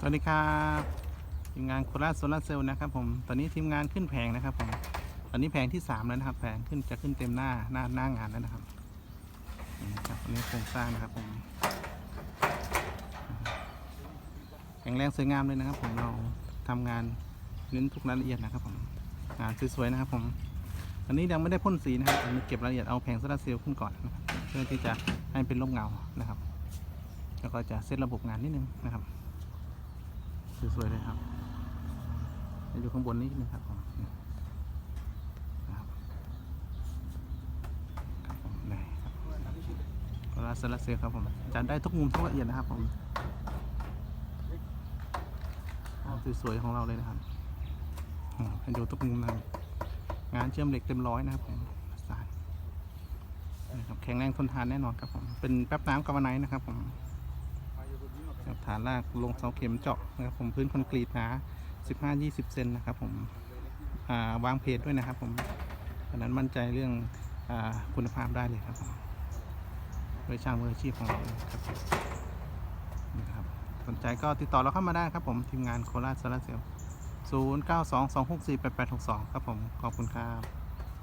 สวัสดีครับทีมงานโคราชโซลาร์เซลล์นะครับผมตอนนี้ทีมงานขึ้นแผงนะครับผมตอนนี้แผงที่สามแล้วนะครับ แผงขึ้นจะขึ้นเต็มหน้าหน้าหน้างานแล้วนะครับนี่ครับอันนี้โครงสร้างนะครับผมแข็งแรงสวยงามเลยนะครับ ผมเราทำงานเน้นทุกรายละเอียดนะครับผมงานสวยๆนะครับผมอันนี้ยังไม่ได้พ่นสีนะครับอันนี้เก็บรายละเอียดเอาแผงโซลาร์เซลล์ขึ้นก่อนนะครับเพื่อที่จะให้เป็นร่มเงานะครับ แล้วก็จะเซตระบบงานนิดนึงนะครับ สวยๆเลยครับอยู่ข้างบนนิดนึงครับผมนะครับครับผมนี่ครับโซลาร์เซลล์เซลล์ครับผมจัดได้ทุกมุมทุกละเอียดนะครับผมสวยๆของเราเลยนะครับให้ดูทุกมุมนะครับงานเชื่อมเหล็กเต็มร้อยนะครับผมสายแข็งแรงทนทานแน่นอนครับผม เป็นแป๊บน้ำกาวไนท์นะครับผม ฐานรากลงเสาเข็มเจาะนะครับผมพื้นคอนกรีตหนา 15-20 เซนนะครับผมาวางเพจด้วยนะครับผมดังนั้นมั่นใจเรื่องอคุณภาพได้เลยครับผมโดยช่างมืออาชีพของเราครับนะครับสนใจก็ติดต่อเราเข้ามาได้ครับผมทีมงานโคราชโซลาร์เซลล์0922648862 ครับผมขอบคุณครับ